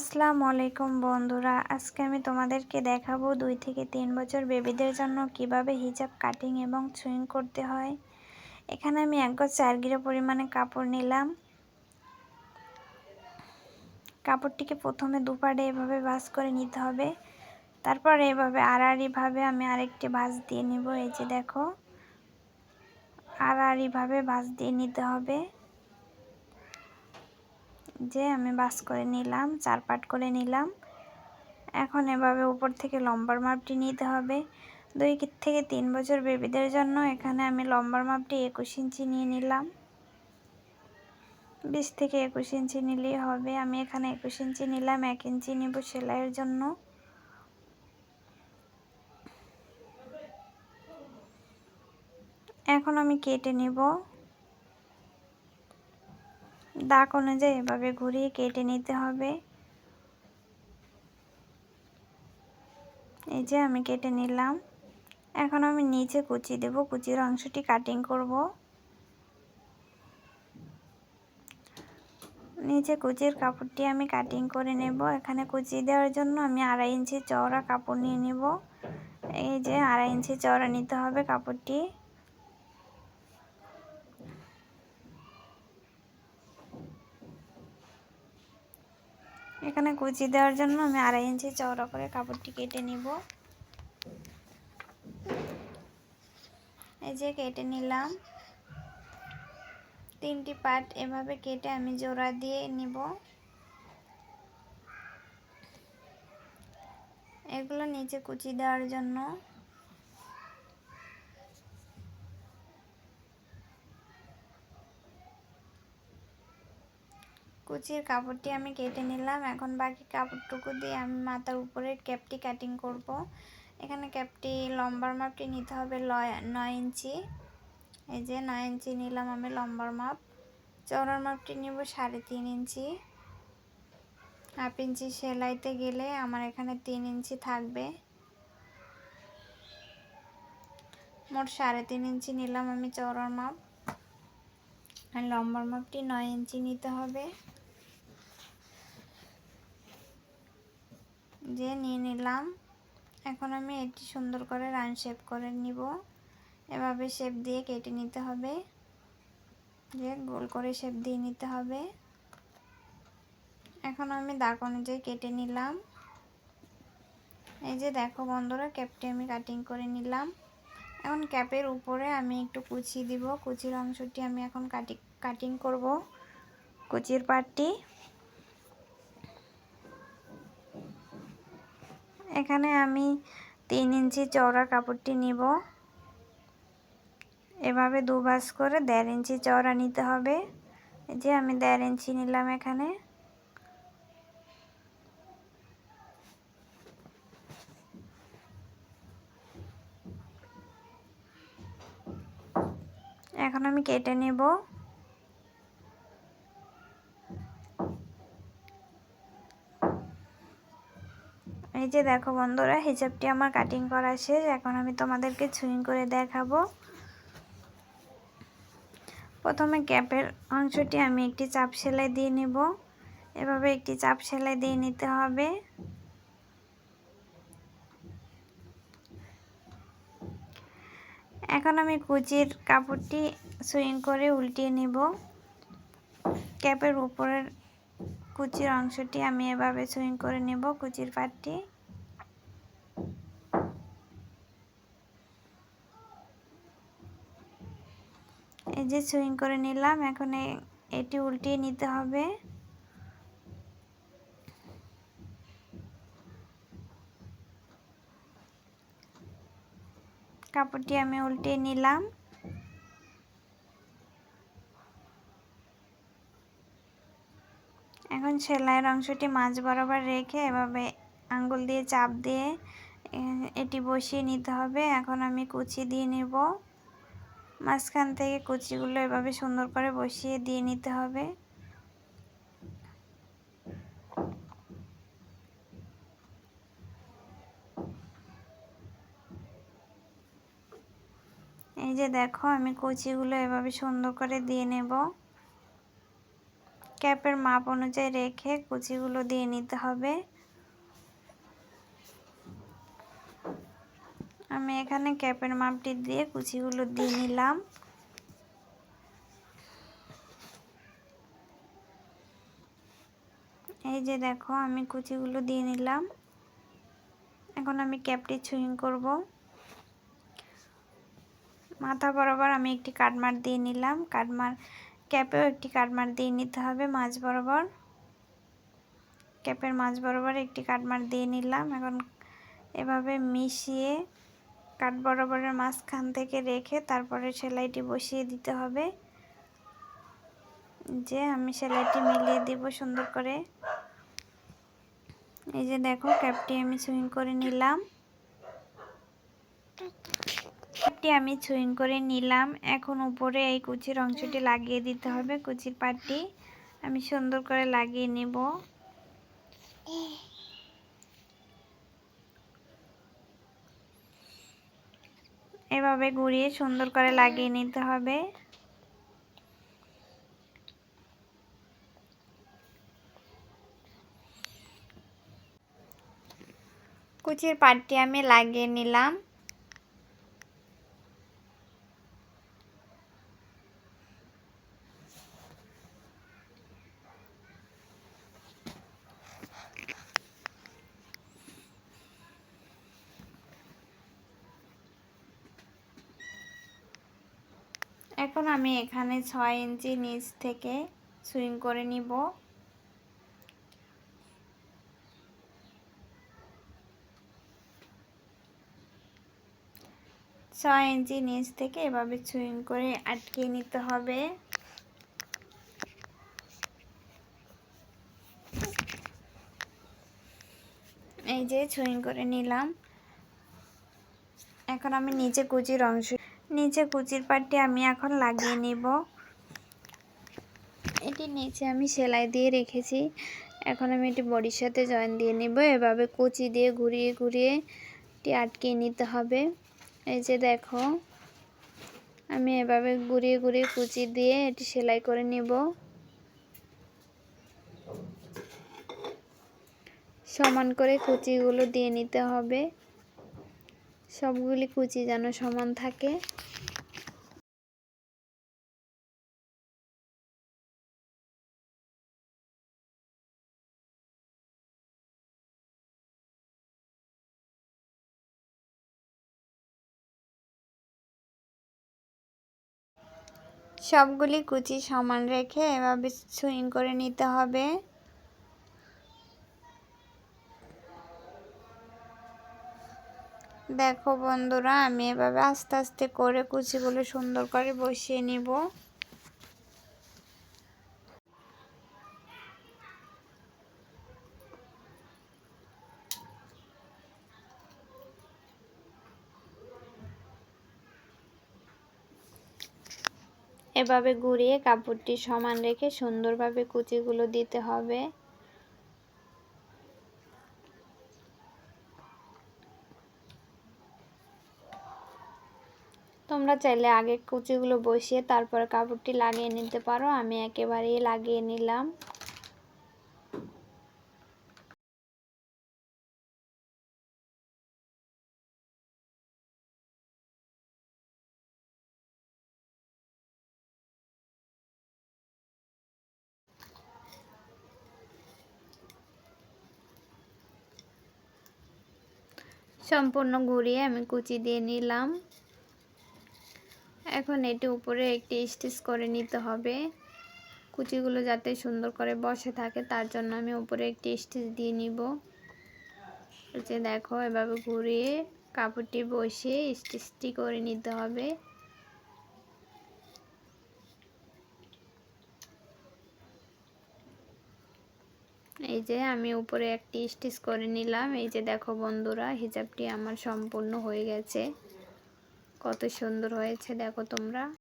আসসালামু আলাইকুম বন্ধুরা, আজকে আমি তোমাদেরকে দেখাবো দুই থেকে তিন বছর বেবিদের জন্য কীভাবে হিজাব কাটিং এবং সুইং করতে হয়। এখানে আমি এক গজ চার গিরো পরিমাণে কাপড় নিলাম। কাপড়টিকে প্রথমে দুপাড়ে এভাবে ভাঁজ করে নিতে হবে। তারপর এভাবে আড়াআড়িভাবে আমি আরেকটি ভাঁজ দিয়ে নিব, এই যে দেখো। আড়াআড়িভাবে ভাঁজ দিয়ে নিতে হবে। যে আমি বাস করে নিলাম, চার পাট করে নিলাম। এখন এভাবে উপর থেকে লম্বার মাপটি নিতে হবে। দুই থেকে তিন বছর বেবিদের জন্য এখানে আমি লম্বার মাপটি একুশ ইঞ্চি নিয়ে নিলাম। বিশ থেকে একুশ ইঞ্চি নিলেই হবে। আমি এখানে একুশ ইঞ্চি নিলাম, এক ইঞ্চি নিব সেলাইয়ের জন্য। এখন আমি কেটে নেব। দাগ অনুযায়ী এভাবে ঘুরিয়ে কেটে নিতে হবে। এই যে আমি কেটে নিলাম। এখন আমি নিচে কুচি দেব। কুচির অংশটি কাটিং করব। নিচে কুচির কাপড়টি আমি কাটিং করে নেব। এখানে কুচি দেওয়ার জন্য আমি আড়াই ইঞ্চি চওড়া কাপড় নিয়ে নেব। এই যে আড়াই ইঞ্চি চওড়া নিতে হবে কাপড়টি এখানে কুচি দেওয়ার জন্য আমি আড়াই ইঞ্চি চওড়া করে কাপড়টি কেটে নিব। এই যে কেটে নিলাম। তিনটি পার্ট এভাবে কেটে আমি জোড়া দিয়ে নিব। এগুলো নিচে কুচি দেওয়ার জন্য। কুচির কাপড়টি আমি কেটে নিলাম। এখন বাকি কাপড়টুকু দিয়ে আমি মাথার উপরে ক্যাপটি কাটিং করব। এখানে ক্যাপটি লম্বার মাপটি নিতে হবে নয় ইঞ্চি। এই যে নয় ইঞ্চি নিলাম আমি লম্বার মাপ। চওড়ার মাপটি নিব সাড়ে তিন ইঞ্চি। হাফ ইঞ্চি সেলাইতে গেলে আমার এখানে তিন ইঞ্চি থাকবে। মোট সাড়ে তিন ইঞ্চি নিলাম আমি চওড়ার মাপ। আর লম্বার মাপটি নয় ইঞ্চি নিতে হবে। যে নিয়ে নিলাম। এখন আমি এটি সুন্দর করে রান শেপ করে নিব। এভাবে শেপ দিয়ে কেটে নিতে হবে। যে গোল করে শেপ দিয়ে নিতে হবে। এখন আমি দাগ অনুযায়ী কেটে নিলাম। এই যে দেখো বন্ধুরা, ক্যাপটি আমি কাটিং করে নিলাম। এখন ক্যাপের উপরে আমি একটু কুচি দিব। কুচির অংশটি আমি এখন কাটি কাটিং করব। কুচির পাটটি। এখানে আমি তিন ইঞ্চি চওড়া কাপড়টি নিব। এভাবে দু ভাঁজ করে দেড় ইঞ্চি চওড়া নিতে হবে। যে আমি দেড় ইঞ্চি নিলাম এখানে। এখন আমি কেটে নেব। যে দেখো বন্ধুরা, হিজাবটি আমার কাটিং করা শেষ। এখন আমি তোমাদেরকে ছুইং করে দেখাবো। প্রথমে ক্যাপের অংশটি আমি একটি চাপ সেলাই দিয়ে নেব। এভাবে একটি চাপ সেলাই দিয়ে নিতে হবে। এখন আমি কুচির কাপড়টি সুইং করে উল্টিয়ে নেব। ক্যাপের উপরের কুচির অংশটি আমি এভাবে সুইং করে নেব, কুচির পাটটি। এই যে সুইং করে নিলাম, এখন এটি উল্টিয়ে নিতে হবে। কাপড়টি আমি উল্টিয়ে নিলাম। এখন সেলাইয়ের অংশটি মাঝ বরাবর রেখে এভাবে আঙ্গুল দিয়ে চাপ দিয়ে এটি বসিয়ে নিতে হবে। এখন আমি কুচি দিয়ে নেব। মাঝখান থেকে কুচিগুলো এভাবে সুন্দর করে বসিয়ে দিয়ে নিতে হবে। এই যে দেখো, আমি কুচিগুলো এভাবে সুন্দর করে দিয়ে নেব। ক্যাপের মাপ অনুযায়ী রেখে কুচিগুলো দিয়ে নিতে হবে। আমি এখানে ক্যাপের মাপটি দিয়ে কুচিগুলো দিয়ে নিলাম। এই যে দেখো, আমি কুচিগুলো দিয়ে নিলাম। এখন আমি ক্যাপটি ছুইং করব। মাথা বরাবর আমি একটি কাটমার দিয়ে নিলাম। কাটমার, ক্যাপেও একটি কাটমার দিয়ে নিতে হবে মাছ বরাবর। ক্যাপের মাছ বরাবর একটি কাটমার দিয়ে নিলাম। এখন এভাবে মিশিয়ে কাট বরাবরের মাঝখান থেকে রেখে তারপরে সেলাইটি বসিয়ে দিতে হবে। যে আমি সেলাইটি মিলিয়ে দিব সুন্দর করে। এই যে দেখো, ক্যাপটি আমি সুইং করে নিলাম। ক্যাপটি আমি সুইং করে নিলাম। এখন উপরে এই কুচির অংশটি লাগিয়ে দিতে হবে, কুচির পাটটি। আমি সুন্দর করে লাগিয়ে নেব। এভাবে ঘুরিয়ে সুন্দর করে লাগিয়ে নিতে হবে। কুচির পাটটি আমি লাগিয়ে নিলাম। এখন আমি এখানে ছয় ইঞ্চি নিচ থেকে সুইং করে নিব। ছয় ইঞ্চি নিচ থেকে এভাবে সুইং করে আটকে নিতে হবে। এই যে সুইং করে নিলাম। এখন আমি নিচে কুচির অংশ নিচে কুচির পাটটি আমি এখন লাগিয়ে নিব। এটি নিচে আমি সেলাই দিয়ে রেখেছি। এখন আমি এটি বডির সাথে জয়েন দিয়ে নিব। এভাবে কুচি দিয়ে ঘুরিয়ে ঘুরিয়ে এটি আটকে নিতে হবে। এই যে দেখো, আমি এভাবে ঘুরিয়ে ঘুরিয়ে কুচি দিয়ে এটি সেলাই করে নিব। সমান করে কুচিগুলো দিয়ে নিতে হবে। সবগুলি কুচি যেন সমান থাকে। সবগুলি কুচি সমান রেখে এভাবে সুইং করে নিতে হবে। দেখো বন্ধুরা, আমি এভাবে আস্তে আস্তে করে কুচিগুলো সুন্দর করে বসিয়ে নিব। এভাবে ঘুরিয়ে কাপড়টি সমান রেখে সুন্দরভাবে কুচিগুলো দিতে হবে। তোমরা চাইলে আগে কুচিগুলো বসিয়ে তারপর কাপড়টি লাগিয়ে নিতে পারো। আমি একেবারেই লাগিয়ে নিলাম। সম্পূর্ণ ঘুরিয়ে আমি কুচি দিয়ে নিলাম। এখন এটি উপরে একটি স্টিচ করে নিতে হবে। কুচিগুলো যাতে সুন্দর করে বসে থাকে, তার জন্য আমি উপরে একটি স্টিচ দিয়ে নিব। যে দেখো, এভাবে ঘুরিয়ে কাপড়টি বসিয়ে স্টিচটি করে নিতে হবে। এই যে আমি উপরে একটি স্টিচ করে নিলাম। এই যে দেখো বন্ধুরা, হিজাবটি আমার সম্পূর্ণ হয়ে গেছে। কত সুন্দর হয়েছে দেখো তোমরা।